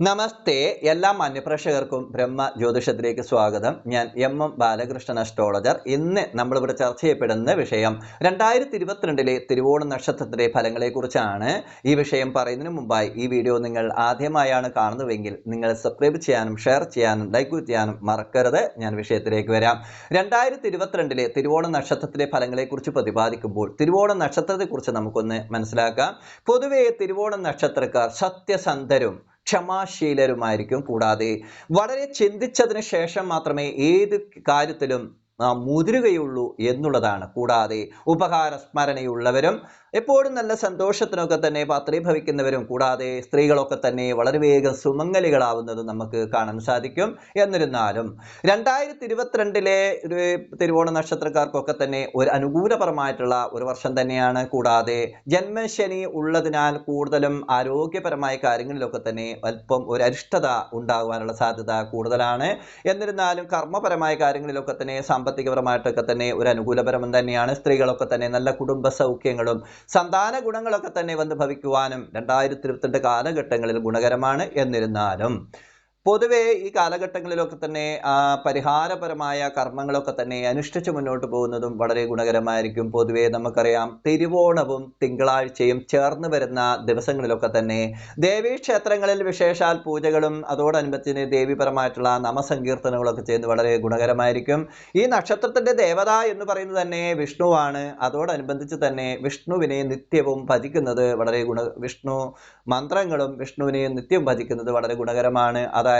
നമസ്തേ. എല്ലാ മാന്യപ്രേക്ഷകർക്കും ബ്രഹ്മ ജ്യോതിഷത്തിലേക്ക് സ്വാഗതം. ഞാൻ എം എം ബാലകൃഷ്ണൻ അസ്ട്രോളജർ ഇന്ന് നമ്മളിവിടെ ചർച്ച ചെയ്യപ്പെടുന്ന വിഷയം രണ്ടായിരത്തി ഇരുപത്തിരണ്ടിലെ തിരുവോണ നക്ഷത്രത്തിലെ ഫലങ്ങളെക്കുറിച്ചാണ്. ഈ വിഷയം പറയുന്നതിന് മുമ്പായി ഈ വീഡിയോ നിങ്ങൾ ആദ്യമായാണ് കാണുന്നതെങ്കിൽ നിങ്ങൾ സബ്സ്ക്രൈബ് ചെയ്യാനും ഷെയർ ചെയ്യാനും ലൈക്ക് ചെയ്യാനും മറക്കരുത്. ഞാൻ വിഷയത്തിലേക്ക് വരാം. രണ്ടായിരത്തി ഇരുപത്തിരണ്ടിലെ തിരുവോണ നക്ഷത്രത്തിലെ ഫലങ്ങളെക്കുറിച്ച് പ്രതിപാദിക്കുമ്പോൾ തിരുവോണ നക്ഷത്രത്തെക്കുറിച്ച് നമുക്കൊന്ന് മനസ്സിലാക്കാം. പൊതുവേ തിരുവോണ നക്ഷത്രക്കാർ സത്യസന്ധരും ക്ഷമാശീലരുമായിരിക്കും. കൂടാതെ വളരെ ചിന്തിച്ചതിന് ശേഷം മാത്രമേ ഏത് കാര്യത്തിലും മുതിരുകയുള്ളൂ എന്നുള്ളതാണ്. കൂടാതെ ഉപകാര സ്മരണയുള്ളവരും എപ്പോഴും നല്ല സന്തോഷത്തിനൊക്കെ തന്നെ പാത്രീഭവിക്കുന്നവരും കൂടാതെ സ്ത്രീകളൊക്കെ തന്നെ വളരെ വേഗം സുമംഗലികളാവുന്നതും നമുക്ക് കാണാൻ സാധിക്കും. എന്നിരുന്നാലും രണ്ടായിരത്തി ഇരുപത്തിരണ്ടിലെ ഒരു തിരുവോണ നക്ഷത്രക്കാർക്കൊക്കെ തന്നെ ഒരു അനുകൂലപരമായിട്ടുള്ള ഒരു വർഷം തന്നെയാണ്. കൂടാതെ ജന്മശനി ഉള്ളതിനാൽ കൂടുതലും ആരോഗ്യപരമായ കാര്യങ്ങളിലൊക്കെ തന്നെ അല്പം ഒരു അരിഷ്ടത ഉണ്ടാകുവാനുള്ള സാധ്യത കൂടുതലാണ്. എന്നിരുന്നാലും കർമ്മപരമായ കാര്യങ്ങളിലൊക്കെ തന്നെ സാമ്പത്തികപരമായിട്ടൊക്കെ തന്നെ ഒരു അനുകൂലപരം തന്നെയാണ്. സ്ത്രീകളൊക്കെ തന്നെ നല്ല കുടുംബ സൗഖ്യങ്ങളും സന്താന ഗുണങ്ങളൊക്കെ തന്നെ വന്ന് ഭവിക്കുവാനും രണ്ടായിരത്തി ഇരുപത്തിരണ്ട് കാലഘട്ടങ്ങളിൽ ഗുണകരമാണ് എന്നിരുന്നാലും പൊതുവെ ഈ കാലഘട്ടങ്ങളിലൊക്കെ തന്നെ പരിഹാരപരമായ കർമ്മങ്ങളൊക്കെ തന്നെ അനുഷ്ഠിച്ച് മുന്നോട്ട് പോകുന്നതും വളരെ ഗുണകരമായിരിക്കും. പൊതുവെ നമുക്കറിയാം തിരുവോണവും തിങ്കളാഴ്ചയും ചേർന്ന് വരുന്ന ദിവസങ്ങളിലൊക്കെ തന്നെ ദേവീക്ഷേത്രങ്ങളിൽ വിശേഷാൽ പൂജകളും അതോടനുബന്ധിച്ച് ദേവീപരമായിട്ടുള്ള നമസങ്കീർത്തനങ്ങളൊക്കെ ചെയ്യുന്നത് വളരെ ഗുണകരമായിരിക്കും. ഈ നക്ഷത്രത്തിന്റെ ദേവത എന്ന് പറയുന്നത് തന്നെ വിഷ്ണുവാണ്. അതോടനുബന്ധിച്ച് തന്നെ വിഷ്ണുവിനെ നിത്യവും ഭജിക്കുന്നത് വളരെ ഗുണ വിഷ്ണു മന്ത്രങ്ങളും വിഷ്ണുവിനെ നിത്യവും ഭജിക്കുന്നത് വളരെ ഗുണകരമാണ്. അതായത്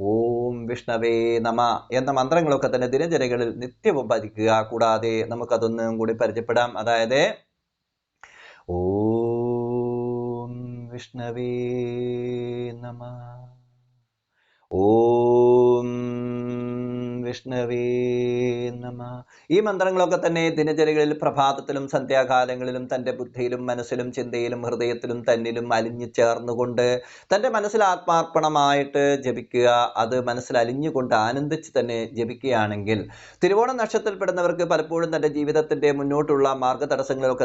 ഓം വിഷ്ണവേ നമ എന്ന മന്ത്രങ്ങളൊക്കെ തന്നെ ദിനചര്യകളിൽ നിത്യവും പതിക്കുക. കൂടാതെ നമുക്കതൊന്നും കൂടി പരിചയപ്പെടാം. അതായത് ഓം വിഷ്ണവേ നമ. ഓം വിഷ്ണവേ നമ. ഈ മന്ത്രങ്ങളൊക്കെ തന്നെ ദിനചര്യകളിൽ പ്രഭാതത്തിലും സന്ധ്യാകാലങ്ങളിലും തന്റെ ബുദ്ധിയിലും മനസ്സിലും ചിന്തയിലും ഹൃദയത്തിലും തന്നിലും അലിഞ്ഞു ചേർന്നുകൊണ്ട് തന്റെ മനസ്സിൽ ആത്മാർപ്പണമായിട്ട് ജപിക്കുക അത് മനസ്സിൽ അലിഞ്ഞുകൊണ്ട് ആനന്ദിച്ച് തന്നെ ജപിക്കുകയാണെങ്കിൽ തിരുവോണ നക്ഷത്രത്തിൽപ്പെടുന്നവർക്ക് പലപ്പോഴും തന്റെ ജീവിതത്തിന്റെ മുന്നോട്ടുള്ള മാർഗ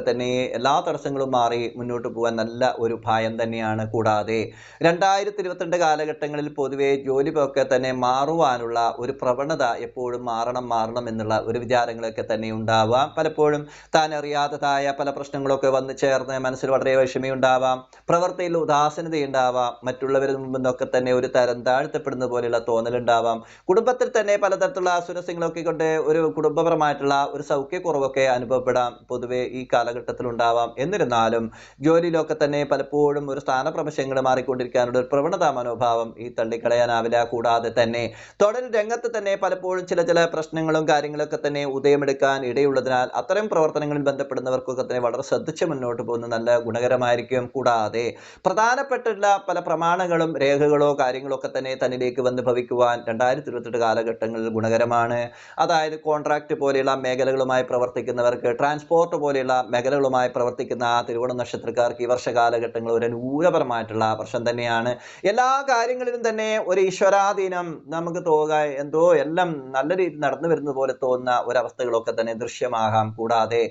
തന്നെ എല്ലാ തടസ്സങ്ങളും മാറി മുന്നോട്ട് പോകാൻ നല്ല ഒരു ഭയം തന്നെയാണ്. കൂടാതെ രണ്ടായിരത്തി ഇരുപത്തിരണ്ട് കാലഘട്ടങ്ങളിൽ പൊതുവെ ജോലിയൊക്കെ തന്നെ മാറുവാനുള്ള ഒരു പ്രവണത എപ്പോഴും മാറണം മാറണം എന്നുള്ള ഒരു വിചാരങ്ങളൊക്കെ തന്നെ ഉണ്ടാവാം. പലപ്പോഴും താൻ അറിയാത്തതായ പല പ്രശ്നങ്ങളൊക്കെ വന്നു ചേർന്ന് മനസ്സിൽ വളരെ വിഷമയുണ്ടാവാം. പ്രവൃത്തിയിൽ ഉദാസീനതയുണ്ടാവാം. മറ്റുള്ളവരിൽ നിന്നൊക്കെ തന്നെ ഒരു തരം താഴ്ത്തപ്പെടുന്ന പോലെയുള്ള തോന്നലുണ്ടാവാം. കുടുംബത്തിൽ തന്നെ പലതരത്തിലുള്ള അസുരസ്യങ്ങളൊക്കെ കൊണ്ട് ഒരു കുടുംബപരമായിട്ടുള്ള ഒരു സൗഖ്യക്കുറവൊക്കെ അനുഭവപ്പെടാം. പൊതുവെ ഈ കാലഘട്ടത്തിൽ ഉണ്ടാവാം. എന്നിരുന്നാലും ജോലിയിലൊക്കെ തന്നെ പലപ്പോഴും ഒരു സ്ഥാനപ്രമശങ്ങൾ മാറിക്കൊണ്ടിരിക്കാനുള്ള ഒരു പ്രവണത മനോഭാവം ഈ തള്ളിക്കളയാനാവില്ല. കൂടാതെ തന്നെ തൊഴിൽ രംഗത്ത് തന്നെ പലപ്പോഴും ചില ചില പ്രശ്നങ്ങളും കാര്യങ്ങളൊക്കെ തന്നെ ഉദയമെടുക്കാൻ ഇടയുള്ളതിനാൽ അത്തരം പ്രവർത്തനങ്ങളിൽ ബന്ധപ്പെടുന്നവർക്കൊക്കെ തന്നെ വളരെ ശ്രദ്ധിച്ച് മുന്നോട്ട് പോകുന്നത് നല്ല ഗുണകരമായിരിക്കും കൂടാതെ പ്രധാനപ്പെട്ടുള്ള പല പ്രമാണങ്ങളും രേഖകളോ കാര്യങ്ങളോ ഒക്കെ തന്നെ തന്നിലേക്ക് വന്ന് ഭവിക്കുവാൻ രണ്ടായിരത്തി ഇരുപത്തെട്ട് കാലഘട്ടങ്ങളിൽ ഗുണകരമാണ്. അതായത് കോൺട്രാക്ട് പോലെയുള്ള മേഖലകളുമായി പ്രവർത്തിക്കുന്നവർക്ക് ട്രാൻസ്പോർട്ട് പോലെയുള്ള മേഖലകളുമായി പ്രവർത്തിക്കുന്ന തിരുവോണ നക്ഷത്രക്കാർക്ക് ഈ വർഷ കാലഘട്ടങ്ങൾ ഒരു അനുകൂലപരമായിട്ടുള്ള വർഷം തന്നെയാണ്. എല്ലാ കാര്യങ്ങളിലും തന്നെ ഒരു ഈശ്വരാധീനം നമുക്ക് തോന്നുക എന്തോ എല്ലാം നല്ല രീതിയിൽ നടന്നു വരുന്നത് പോലെ തോന്നുന്ന ഒരവസ്ഥകളൊക്കെ തന്നെ ദൃശ്യമാകാം. കൂടാതെ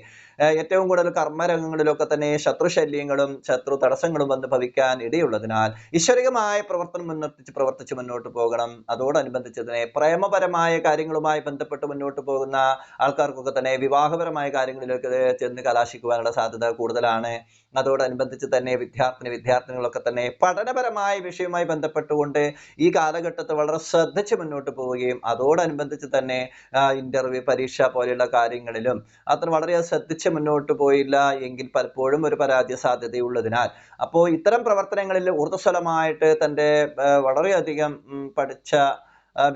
ഏറ്റവും കൂടുതൽ കർമ്മരംഗങ്ങളിലൊക്കെ തന്നെ ശത്രുശല്യങ്ങളും ശത്രു തടസ്സങ്ങളും വന്ന് ഭവിക്കാൻ ഇടയുള്ളതിനാൽ ഈശ്വരികമായ പ്രവർത്തനം മുൻനിർത്തിച്ച് പ്രവർത്തിച്ച് മുന്നോട്ട് പോകണം. അതോടനുബന്ധിച്ച് തന്നെ പ്രേമപരമായ കാര്യങ്ങളുമായി ബന്ധപ്പെട്ട് മുന്നോട്ട് പോകുന്ന ആൾക്കാർക്കൊക്കെ തന്നെ വിവാഹപരമായ കാര്യങ്ങളിലേക്ക് ചെന്ന് കലാശിക്കുവാനുള്ള സാധ്യത കൂടുതലാണ്. അതോടനുബന്ധിച്ച് തന്നെ വിദ്യാർത്ഥിനി വിദ്യാർത്ഥിനികളൊക്കെ തന്നെ പഠനപരമായ വിഷയവുമായി ബന്ധപ്പെട്ടുകൊണ്ട് ഈ കാലഘട്ടത്തിൽ വളരെ ശ്രദ്ധിച്ച് മുന്നോട്ട് പോവുകയും അതോടനുബന്ധിച്ച് തന്നെ ഇന്റർവ്യൂ പരീക്ഷ പോലെയുള്ള കാര്യങ്ങളിലും അത്ര വളരെ ശ്രദ്ധിച്ച് മുന്നോട്ട് പോയില്ല എങ്കിൽ പലപ്പോഴും ഒരു പരാജയ സാധ്യതയുള്ളതിനാൽ. അപ്പോൾ ഇത്തരം പ്രവർത്തനങ്ങളിൽ ഊർജസ്വലമായിട്ട് തന്റെ വളരെയധികം പഠിച്ച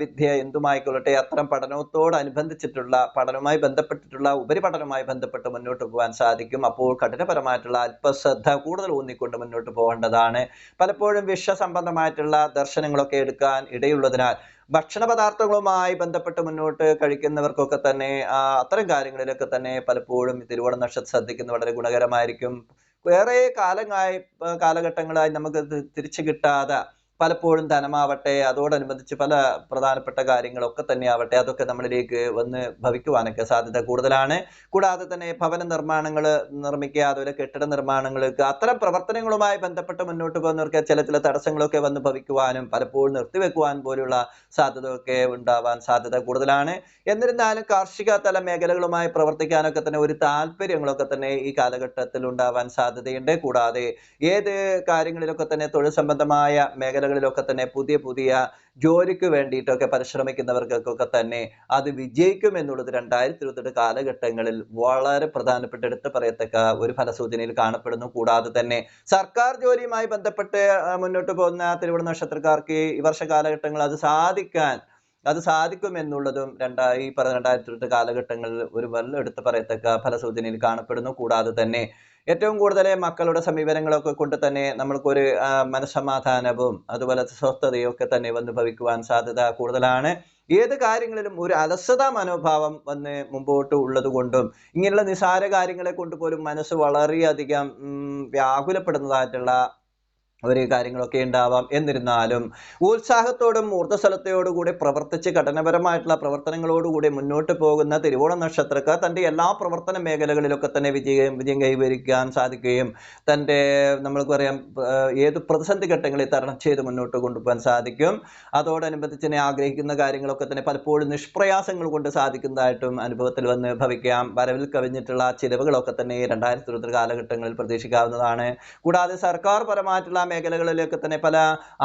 വിദ്യ എന്തുമായിക്കൊള്ളട്ടെ അത്തരം പഠനത്തോടനുബന്ധിച്ചിട്ടുള്ള പഠനവുമായി ബന്ധപ്പെട്ടിട്ടുള്ള ഉപരിപഠനവുമായി ബന്ധപ്പെട്ട് മുന്നോട്ട് പോകാൻ സാധിക്കും. അപ്പോൾ കഠിനപരമായിട്ടുള്ള അല്പശ്രദ്ധ കൂടുതൽ ഊന്നിക്കൊണ്ട് മുന്നോട്ട് പോകേണ്ടതാണ്. പലപ്പോഴും വിഷസംബന്ധമായിട്ടുള്ള ദർശനങ്ങളൊക്കെ എടുക്കാൻ ഇടയുള്ളതിനാൽ ഭക്ഷണ പദാർത്ഥങ്ങളുമായി ബന്ധപ്പെട്ട് മുന്നോട്ട് കഴിക്കുന്നവർക്കൊക്കെ തന്നെ അത്തരം കാര്യങ്ങളിലൊക്കെ തന്നെ പലപ്പോഴും തിരുവോണ നക്ഷത്രം ശ്രദ്ധിക്കുന്നത് വളരെ ഗുണകരമായിരിക്കും. വേറെ കാലങ്ങളായി കാലഘട്ടങ്ങളായി നമുക്ക് തിരിച്ചു കിട്ടാതെ പലപ്പോഴും ധനമാവട്ടെ അതോടനുബന്ധിച്ച് പല പ്രധാനപ്പെട്ട കാര്യങ്ങളൊക്കെ തന്നെ ആവട്ടെ അതൊക്കെ നമ്മളിലേക്ക് വന്ന് ഭവിക്കുവാനൊക്കെ സാധ്യത കൂടുതലാണ്. കൂടാതെ തന്നെ ഭവന നിർമ്മാണങ്ങൾ നിർമ്മിക്കുക അതുപോലെ കെട്ടിട നിർമ്മാണങ്ങൾക്ക് അത്തരം പ്രവർത്തനങ്ങളുമായി ബന്ധപ്പെട്ട് മുന്നോട്ട് പോകുന്നവർക്ക് ചില ചില തടസ്സങ്ങളൊക്കെ വന്ന് ഭവിക്കുവാനും പലപ്പോഴും നിർത്തിവെക്കുവാൻ പോലുള്ള സാധ്യതയൊക്കെ ഉണ്ടാവാൻ സാധ്യത കൂടുതലാണ്. എന്നിരുന്നാലും കാർഷിക തല മേഖലകളുമായി പ്രവർത്തിക്കാനൊക്കെ തന്നെ ഒരു താല്പര്യങ്ങളൊക്കെ തന്നെ ഈ കാലഘട്ടത്തിൽ ഉണ്ടാവാൻ സാധ്യതയുണ്ട്. കൂടാതെ ഏത് കാര്യങ്ങളിലൊക്കെ തന്നെ തൊഴിൽ സംബന്ധമായ മേഖലകളിലൊക്കെ തന്നെ പുതിയ പുതിയ ജോലിക്ക് വേണ്ടിയിട്ടൊക്കെ പരിശ്രമിക്കുന്നവർക്കൊക്കെ തന്നെ അത് വിജയിക്കും എന്നുള്ളത് രണ്ടായിരത്തി ഇരുപത്തെട്ട് കാലഘട്ടങ്ങളിൽ വളരെ പ്രധാനപ്പെട്ട എടുത്തു പറയത്തക്ക ഒരു ഫലസൂചനയിൽ കാണപ്പെടുന്നു. കൂടാതെ തന്നെ സർക്കാർ ജോലിയുമായി ബന്ധപ്പെട്ട് മുന്നോട്ട് പോകുന്ന തിരുവോണ നക്ഷത്രക്കാർക്ക് ഈ വർഷ കാലഘട്ടങ്ങൾ അത് സാധിക്കാൻ അത് സാധിക്കും എന്നുള്ളതും രണ്ടാ ഈ പറഞ്ഞ രണ്ടായിരത്തി ഇരുപത്തി കാലഘട്ടങ്ങളിൽ ഒരു വല്ല എടുത്തു പറയത്തക്ക ഫലസൂചനയിൽ കാണപ്പെടുന്നു. കൂടാതെ തന്നെ ഏറ്റവും കൂടുതൽ മക്കളുടെ സമീപനങ്ങളൊക്കെ കൊണ്ട് തന്നെ നമ്മൾക്കൊരു മനസമാധാനവും അതുപോലെ സ്വസ്ഥതയും ഒക്കെ തന്നെ വന്ന് ഭവിക്കുവാൻ സാധ്യത കൂടുതലാണ്. ഏത് കാര്യങ്ങളിലും ഒരു അലസത മനോഭാവം വന്ന് മുമ്പോട്ട് ഉള്ളത് കൊണ്ടും ഇങ്ങനെയുള്ള നിസാര കാര്യങ്ങളെ കൊണ്ട് പോലും മനസ്സ് വളരെയധികം വ്യാകുലപ്പെടുന്നതായിട്ടുള്ള ഒരു കാര്യങ്ങളൊക്കെ ഉണ്ടാവാം. എന്നിരുന്നാലും ഉത്സാഹത്തോടും ഊർജസ്വലതയോടുകൂടി പ്രവർത്തിച്ച് ഘടനപരമായിട്ടുള്ള പ്രവർത്തനങ്ങളോടുകൂടി മുന്നോട്ട് പോകുന്ന തിരുവോണ നക്ഷത്രക്കാർ തന്റെ എല്ലാ പ്രവർത്തന മേഖലകളിലൊക്കെ തന്നെ വിജയം വിജയം കൈവരിക്കാൻ സാധിക്കുകയും തന്റെ നമ്മൾക്ക് പറയാം ഏത് പ്രതിസന്ധി ഘട്ടങ്ങളിൽ തരണം ചെയ്ത് മുന്നോട്ട് കൊണ്ടുപോകാൻ സാധിക്കും. അതോടനുബന്ധിച്ച് തന്നെ ആഗ്രഹിക്കുന്ന കാര്യങ്ങളൊക്കെ തന്നെ പലപ്പോഴും നിഷ്പ്രയാസങ്ങൾ കൊണ്ട് സാധിക്കുന്നതായിട്ടും അനുഭവത്തിൽ വന്ന് ഭവിക്കാം. വരവിൽ കവിഞ്ഞിട്ടുള്ള ചിലവുകളൊക്കെ തന്നെ രണ്ടായിരത്തി ഇരുപത്തി കാലഘട്ടങ്ങളിൽ പ്രതീക്ഷിക്കാവുന്നതാണ്. കൂടാതെ സർക്കാർ പരമായിട്ടുള്ള മേഖലകളിലൊക്കെ തന്നെ പല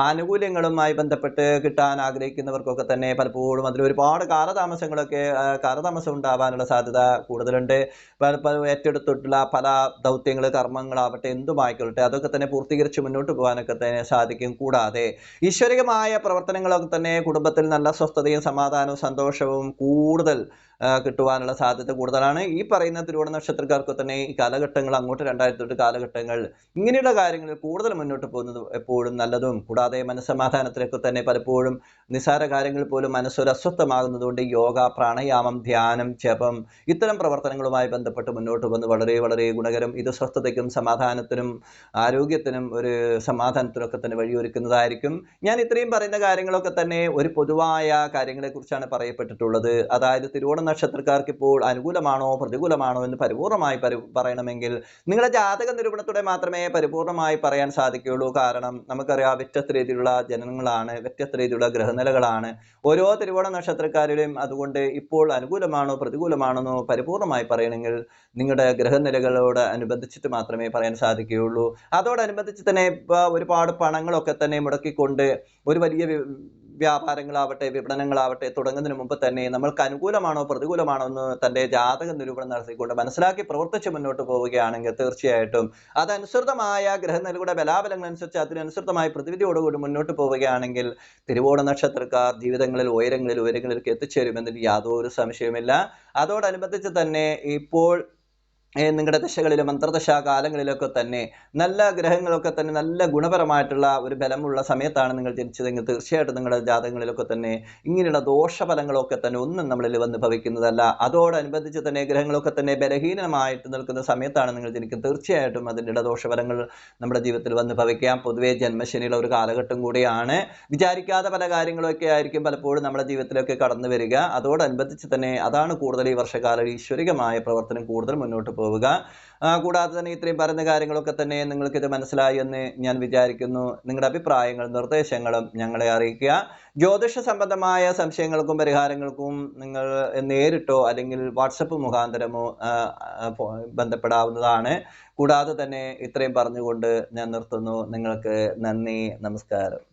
ആനുകൂല്യങ്ങളുമായി ബന്ധപ്പെട്ട് കിട്ടാൻ ആഗ്രഹിക്കുന്നവർക്കൊക്കെ തന്നെ പലപ്പോഴും അതിൽ ഒരുപാട് കാലതാമസങ്ങളൊക്കെ കാലതാമസം ഉണ്ടാവാനുള്ള സാധ്യത കൂടുതലുണ്ട്. ഏറ്റെടുത്തിട്ടുള്ള പല ദൗത്യങ്ങൾ കർമ്മങ്ങളാവട്ടെ എന്തുമായിക്കൊള്ളട്ടെ അതൊക്കെ തന്നെ പൂർത്തീകരിച്ച് മുന്നോട്ട് പോകാനൊക്കെ തന്നെ സാധിക്കും. കൂടാതെ ഈശ്വരികമായ പ്രവർത്തനങ്ങളൊക്കെ തന്നെ കുടുംബത്തിൽ നല്ല സ്വസ്ഥതയും സമാധാനവും സന്തോഷവും കൂടുതൽ കിട്ടുവാനുള്ള സാധ്യത കൂടുതലാണ്. ഈ പറയുന്ന തിരുവോണ നക്ഷത്രക്കാർക്ക് തന്നെ ഈ കാലഘട്ടങ്ങൾ അങ്ങോട്ട് രണ്ടായിരത്തി എട്ട് കാലഘട്ടങ്ങൾ ഇങ്ങനെയുള്ള കാര്യങ്ങളിൽ കൂടുതൽ മുന്നോട്ട് പോകുന്നത് എപ്പോഴും നല്ലതും. കൂടാതെ മനസ്സമാധാനത്തിലേക്ക് തന്നെ പലപ്പോഴും നിസാര കാര്യങ്ങൾ പോലും മനസ്സൊരു അസ്വസ്ഥമാകുന്നതുകൊണ്ട് യോഗ പ്രാണായാമം ധ്യാനം ജപം ഇത്തരം പ്രവർത്തനങ്ങളുമായി ബന്ധപ്പെട്ട് മുന്നോട്ട് വന്ന് വളരെ വളരെ ഗുണകരം. ഇത് സ്വസ്ഥതയ്ക്കും സമാധാനത്തിനും ആരോഗ്യത്തിനും ഒരു സമാധാനത്തിനൊക്കെ തന്നെ വഴിയൊരുക്കുന്നതായിരിക്കും. ഞാൻ ഇത്രയും പറയുന്ന കാര്യങ്ങളൊക്കെ തന്നെ ഒരു പൊതുവായ കാര്യങ്ങളെക്കുറിച്ചാണ് പറയപ്പെട്ടിട്ടുള്ളത്. അതായത് തിരുവോണ നക്ഷത്രക്കാർക്ക് ഇപ്പോൾ അനുകൂലമാണോ പ്രതികൂലമാണോ എന്ന് പരിപൂർണമായി പറയണമെങ്കിൽ നിങ്ങളുടെ ജാതക നിരൂപണത്തോടെ മാത്രമേ പരിപൂർണമായി പറയാൻ സാധിക്കുകയുള്ളൂ. കാരണം നമുക്കറിയാം വ്യത്യസ്ത രീതിയിലുള്ള ജനനങ്ങളാണ് വ്യത്യസ്ത രീതിയിലുള്ള ഗ്രഹനിലകളാണ്. ഓരോ തിരുവോണ നക്ഷത്രക്കാരുടെയും അതുകൊണ്ട് ഇപ്പോൾ അനുകൂലമാണോ പ്രതികൂലമാണെന്നോ പരിപൂർണമായി പറയണമെങ്കിൽ നിങ്ങളുടെ ഗ്രഹനിലകളോട് അനുബന്ധിച്ചിട്ട് മാത്രമേ പറയാൻ സാധിക്കുകയുള്ളൂ. അതോടനുബന്ധിച്ച് തന്നെ ഒരുപാട് പണങ്ങളൊക്കെ തന്നെ മുടക്കിക്കൊണ്ട് ഒരു വലിയ വ്യാപാരങ്ങളാവട്ടെ വിപണനങ്ങളാവട്ടെ തുടങ്ങുന്നതിന് മുമ്പ് തന്നെ നമ്മൾക്ക് അനുകൂലമാണോ പ്രതികൂലമാണോ എന്ന് തന്റെ ജാതക നിരൂപണം നടത്തിക്കൊണ്ട് മനസ്സിലാക്കി പ്രവർത്തിച്ച് മുന്നോട്ട് പോവുകയാണെങ്കിൽ തീർച്ചയായിട്ടും അതനുസൃതമായ ഗ്രഹനിലയുടെ ബലാബലങ്ങൾ അനുസരിച്ച് അതിനനുസൃതമായ പ്രതിവിധിയോടുകൂടി മുന്നോട്ട് പോവുകയാണെങ്കിൽ തിരുവോണ നക്ഷത്രക്കാർ ജീവിതങ്ങളിൽ ഉയരങ്ങളിൽ ഉയരങ്ങളിലേക്ക് എത്തിച്ചേരുമെന്നതിൽ യാതൊരു സംശയവുമില്ല. അതോടനുബന്ധിച്ച് തന്നെ ഇപ്പോൾ നിങ്ങളുടെ ദശകളിലും അന്തർദശ കാലങ്ങളിലൊക്കെ തന്നെ നല്ല ഗ്രഹങ്ങളൊക്കെ തന്നെ നല്ല ഗുണപരമായിട്ടുള്ള ഒരു ബലമുള്ള സമയത്താണ് നിങ്ങൾ ജനിച്ചതെങ്കിൽ തീർച്ചയായിട്ടും നിങ്ങളുടെ ജാതകങ്ങളിലൊക്കെ തന്നെ ഇങ്ങനെയുള്ള ദോഷഫലങ്ങളൊക്കെ തന്നെ ഒന്നും നമ്മളിൽ വന്ന് ഭവിക്കുന്നതല്ല. അതോടനുബന്ധിച്ച് തന്നെ ഗ്രഹങ്ങളൊക്കെ തന്നെ ബലഹീനമായിട്ട് നിൽക്കുന്ന സമയത്താണ് നിങ്ങൾ ജനിക്കുന്നത്. തീർച്ചയായിട്ടും അതിന്റെ ദോഷഫലങ്ങൾ നമ്മുടെ ജീവിതത്തിൽ വന്ന് ഭവിക്കാം. പൊതുവേ ജന്മശനിയുള്ള ഒരു കാലഘട്ടം കൂടിയാണ്. വിചാരിക്കാതെ പല കാര്യങ്ങളൊക്കെ ആയിരിക്കും പലപ്പോഴും നമ്മുടെ ജീവിതത്തിലൊക്കെ കടന്നു വരിക അതോടനുബന്ധിച്ച് തന്നെ അതാണ് കൂടുതൽ ഈ വർഷകാല ഈശ്വരികമായ പ്രവർത്തനം കൂടുതൽ മുന്നോട്ട് പോവുക. കൂടാതെ തന്നെ ഇത്രയും പറയുന്ന കാര്യങ്ങളൊക്കെ തന്നെ നിങ്ങൾക്കിത് മനസ്സിലായി എന്ന് ഞാൻ വിചാരിക്കുന്നു. നിങ്ങളുടെ അഭിപ്രായങ്ങളും നിർദ്ദേശങ്ങളും ഞങ്ങളെ അറിയിക്കുക. ജ്യോതിഷ സംബന്ധമായ സംശയങ്ങൾക്കും പരിഹാരങ്ങൾക്കും നിങ്ങൾ നേരിട്ടോ അല്ലെങ്കിൽ വാട്സപ്പ് മുഖാന്തരമോ ബന്ധപ്പെടാവുന്നതാണ്. കൂടാതെ തന്നെ ഇത്രയും പറഞ്ഞുകൊണ്ട് ഞാൻ നിർത്തുന്നു. നിങ്ങൾക്ക് നന്ദി. നമസ്കാരം.